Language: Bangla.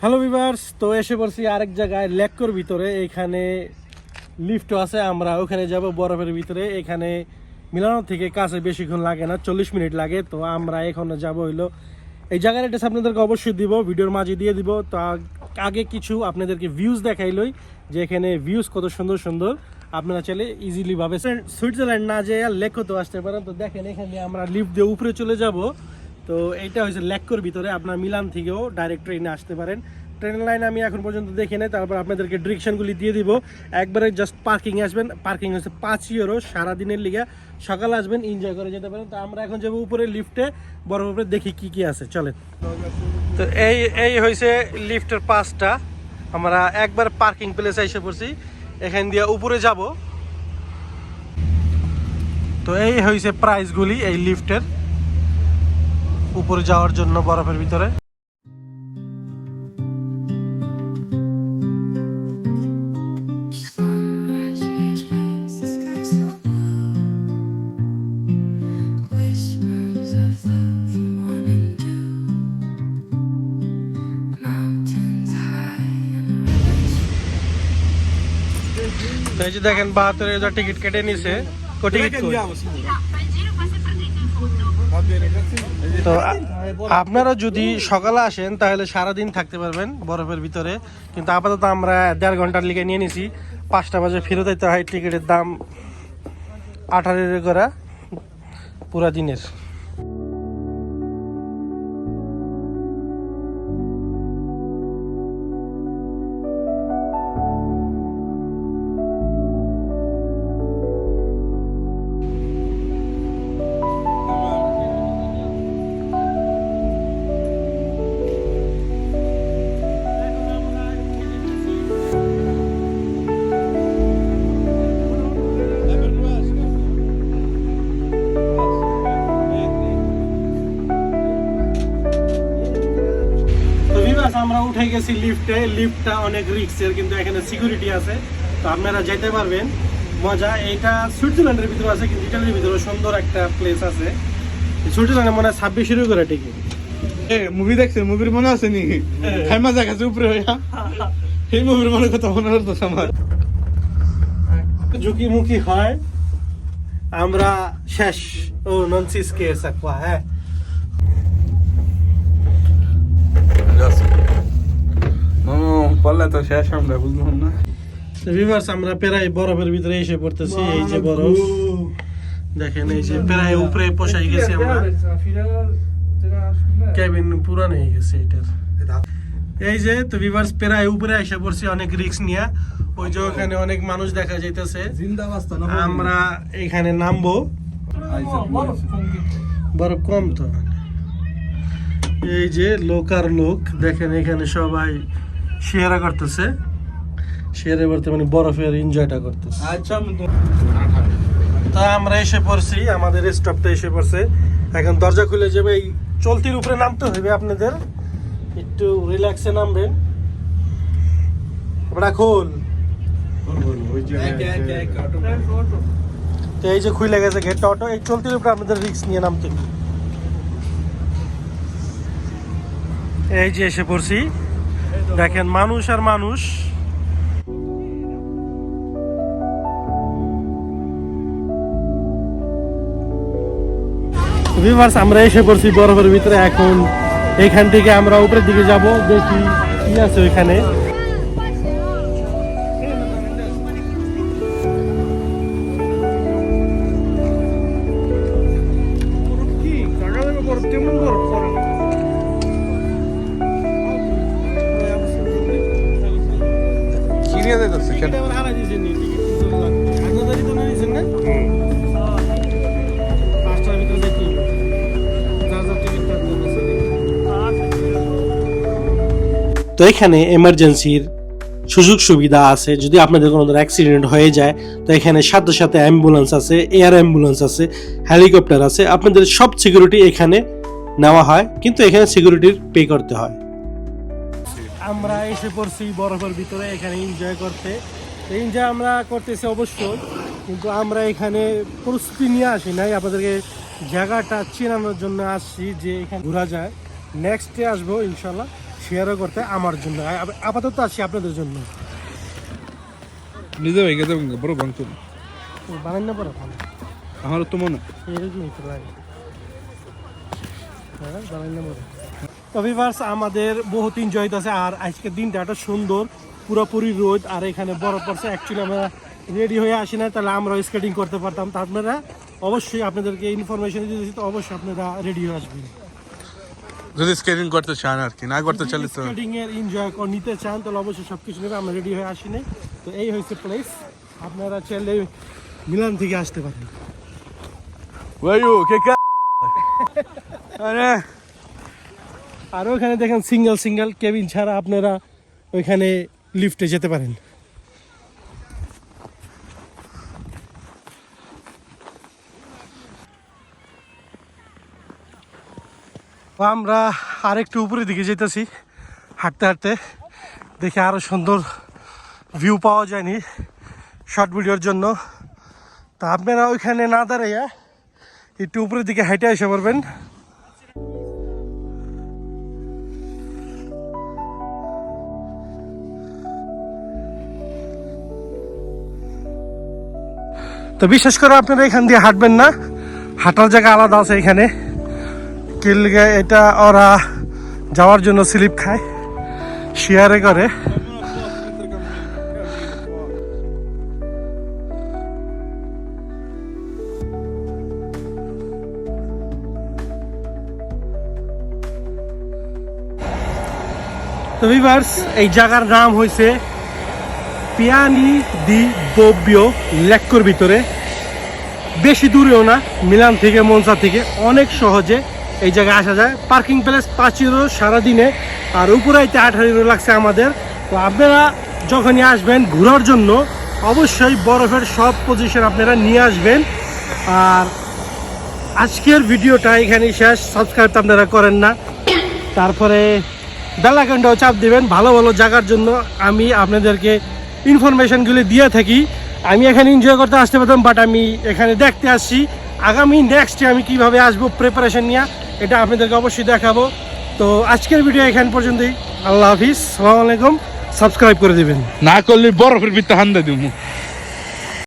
হ্যালো ভিভার্স তো এসে পড়ছি আরেক জায়গায় লেককোর ভিতরে। এখানে লিফটও আছে, আমরা ওখানে যাব বরফের ভিতরে। এখানে মিলানো থেকে কাছে বেশিক্ষণ লাগে না, চল্লিশ মিনিট লাগে। তো আমরা এখানে যাব হইল, এই জায়গার এটা আপনাদেরকে অবশ্যই দিব, ভিডিওর মাঝে দিয়ে দিব। তো আগে কিছু আপনাদেরকে ভিউজ দেখাইলই যে এখানে ভিউজ কত সুন্দর সুন্দর। আপনারা চাইলে ইজিলি ভাবে সুইজারল্যান্ড না যেয়ে তো আসতে পারেন। তো দেখেন, এখানে আমরা লিফট দিয়ে উপরে চলে যাব। তো এইটা হচ্ছে লেককোর ভিতরে, আপনার মিলান থেকেও ডাইরেক্ট ট্রেনে আসতে পারেন। ট্রেন লাইন আমি এখন পর্যন্ত দেখি নাই, তারপর আপনাদেরকে ডিরেকশনগুলি দিয়ে দিব। একবারে জাস্ট পার্কিং আসবেন পার্কিং হচ্ছে পাঁচ ইউরো সারাদিনের লিগে। সকালে আসবেন এনজয় করে যেতে পারেন। তো আমরা এখন যাব উপরে লিফটে বড় উপরে দেখি কি কি আছে, চলেন। তো এই এই হয়েছে লিফটের পাঁচটা। আমরা একবার পার্কিং প্লেসে এসে পড়ছি, এখান দিয়ে উপরে যাব। তো এই হয়েছে প্রাইসগুলি এই লিফটের উপরে যাওয়ার জন্য বরফের ভিতরে। দেখেন বাহাত্তর হাজার টিকিট কেটে নিছে। টিকিট? তো আপনারা যদি সকালে আসেন, তাহলে সারাদিন থাকতে পারবেন বরফের ভিতরে। কিন্তু আপাতত আমরা দেড় ঘণ্টার লিগে নিয়ে নিছি। পাঁচটা বাজে ফেরত হয় টিকিটের দাম আঠারো করা পুরা দিনের। আমরা উঠে গেছি লিফটে লিফটটা অনেক রিস্কের কিন্তু এখানে সিকিউরিটি আছে। তো আপনারা যেতে পারবেন। মজা এটা সুইজারল্যান্ডের ভিতরে আছে কিন্তু ইটালির ভিতরে সুন্দর একটা প্লেস আছে। সুইজারল্যান্ডে মনে হয় ছাব্বিশ শুরু করে টিকিট। মুভি দেখছেন মুভির মনে আছে নি? খাইমা জায়গা উপরে হইয়া। এই মুভির মনে কথা মনে হতো আমার। ঝুঁকিমুখি হয়। আমরা শেষ। ও ননসিস কে সাকওয়া হ্যাঁ। পড়লে তো শেষ আমরা বুঝলাম না। ভিভার্স আমরা প্রায় বরফের ভিতরে এসে পড়তেছি এই যে বরফ। দেখেন এই যে প্রায় উপরে পোষাই গেছি আমরা। কেবিন পুরান হয়ে গেছে এটার। এই যে তো ভিভার্স প্রায় উপরে এসে পড়ছি অনেক রিস্ক নিয়ে। ওই যে ওখানে অনেক মানুষ দেখা যাইতেছে। আমরা এখানে নামবো। বরফ কম তো। এই যে লোক আর লোক দেখেন এখানে সবাই শেয়ারা করতেছে। শেয়ারে করতে মানে বরফের এনজয়টা করতেছে। আচ্ছা তা আমরা এসে পড়ছি আমাদের স্টপটা এসে পড়ছে। এখন দরজা খুলে যাবে এই চলতির উপরে নামতে হবে আপনাদের। একটু রিল্যাক্সে নামবেন। খোল। তো এই যে খুলে গেছে গেটটা অটো এই চলতির উপরে আপনাদের রিক্স নিয়ে নামতে এই যে এসে পড়ছি। দেখেন, মানুষ আর মানুষ। আমরা এসে পড়ছি বরফের ভিতরে। এখন এখান থেকে আমরা উপরের দিকে যাব। দেখি কি আছে ওইখানে। তো এখানে এমার্জেন্সির সুযোগ সুবিধা আছে। যদি আপনাদের কোনো অ্যাক্সিডেন্ট হয়ে যায় তো এখানে সাথে সাথে অ্যাম্বুলেন্স আছে এয়ার অ্যাম্বুলেন্স আছে হেলিকপ্টার আছে। আপনাদের সব সিকিউরিটি এখানে নেওয়া হয় কিন্তু এখানে সিকিউরিটির পে করতে হয়। আমরা এসে পড়ছি বরফের ভিতরে এখানে এনজয় করতে। এনজয় আমরা করতেছি অবশ্যই কিন্তু আমরা এখানে প্রস্তুতি নিয়ে আসি নাই। আপনাদেরকে জায়গাটা চেনানোর জন্য আসছি যে এখানে ঘোরা যায়। নেক্সটে আসব ইনশাল্লাহ শেয়ারও করতে আমার জন্য। আপাতত আছি আপনাদের জন্য। নিজে হয়ে গেছে বড় ভাঙচুর। বানান না পরে ভালো আমারও তো মনে। এরকমই তো লাগে। হ্যাঁ বানান না পরে তো ভিভার্স আমাদের বহুত এনজয় আছে আর আজকের দিনটা এত সুন্দর পুরোপুরি রোদ আর এখানে বরফ পড়ছে। অ্যাকচুয়ালি আমরা রেডি হয়ে আসি না তাহলে আমরা স্কেটিং করতে পারতাম। তা আপনারা অবশ্যই আপনাদেরকে ইনফরমেশন দিতেছি তো অবশ্যই আপনারা রেডি হয়ে আসবেন। যদি স্কেটিং করতে চান আর কি না করতে চাইলে তো স্কেটিং এর এনজয় নিতে চান তাহলে অবশ্যই সব কিছু নেবে আমরা রেডি হয়ে আসি নাই। তো এই হয়েছে প্লেস আপনারা চাইলে মিলান থেকে আসতে পারেন। ওয়াইউ কে কা আরে আর ওখানে দেখেন সিঙ্গেল সিঙ্গেল কেবিন ছাড়া আপনারা ওইখানে লিফটে যেতে পারেন। আমরা আরেকটু উপরের দিকে যেতেছি, হাঁটতে হাঁটতে। দেখে আরও সুন্দর ভিউ পাওয়া যায়নি শর্ট ভিডিওর জন্য। তা আপনারা ওইখানে না দাঁড়াইয়া একটু উপরের দিকে হাইটে এসে পারবেন তো বিশেষ করে আপনারা এখান দিয়ে হাঁটবেন না। হাঁটার জায়গা আলাদা আছে এখানে। কিলগে এটা ওরা যাওয়ার জন্য স্লিপ খায়, শেয়ারে করে। তো এই জায়গার নাম হয়েছে পিয়ানি দি বব্বিও লেক্কর ভিতরে। বেশি দূরেও না, মিলান থেকে, মনসা থেকে অনেক সহজে এই জায়গায় আসা যায়। পার্কিং প্লেস পাঁচ ইউরো সারাদিনে, আর উপরে উপরাইতে আঠারো ইউরো লাগছে আমাদের। তো আপনারা যখনই আসবেন ঘোরার জন্য, অবশ্যই বরফের সব পজিশন আপনারা নিয়ে আসবেন। আর আজকের ভিডিওটা এখানে শেষ। সাবস্ক্রাইব আপনারা করেন না। তারপরে বেল চাপ দিবেন। ভালো ভালো জায়গার জন্য আমি আপনাদেরকে ইনফরমেশনগুলি দিয়ে থাকি। আমি এখানে এনজয় করতে আসতে পারতাম বাট আমি এখানে দেখতে আসছি। আগামী নেক্সটে আমি কীভাবে আসব প্রিপারেশন নিয়ে, এটা আপনাদেরকে অবশ্যই দেখাবো। তো আজকের ভিডিও এখান পর্যন্তই। আল্লাহ হাফিজ, সালাম আলাইকুম। সাবস্ক্রাইব করে দেবেন। না করলে বরফের বৃত্ত হান্দা দিমু।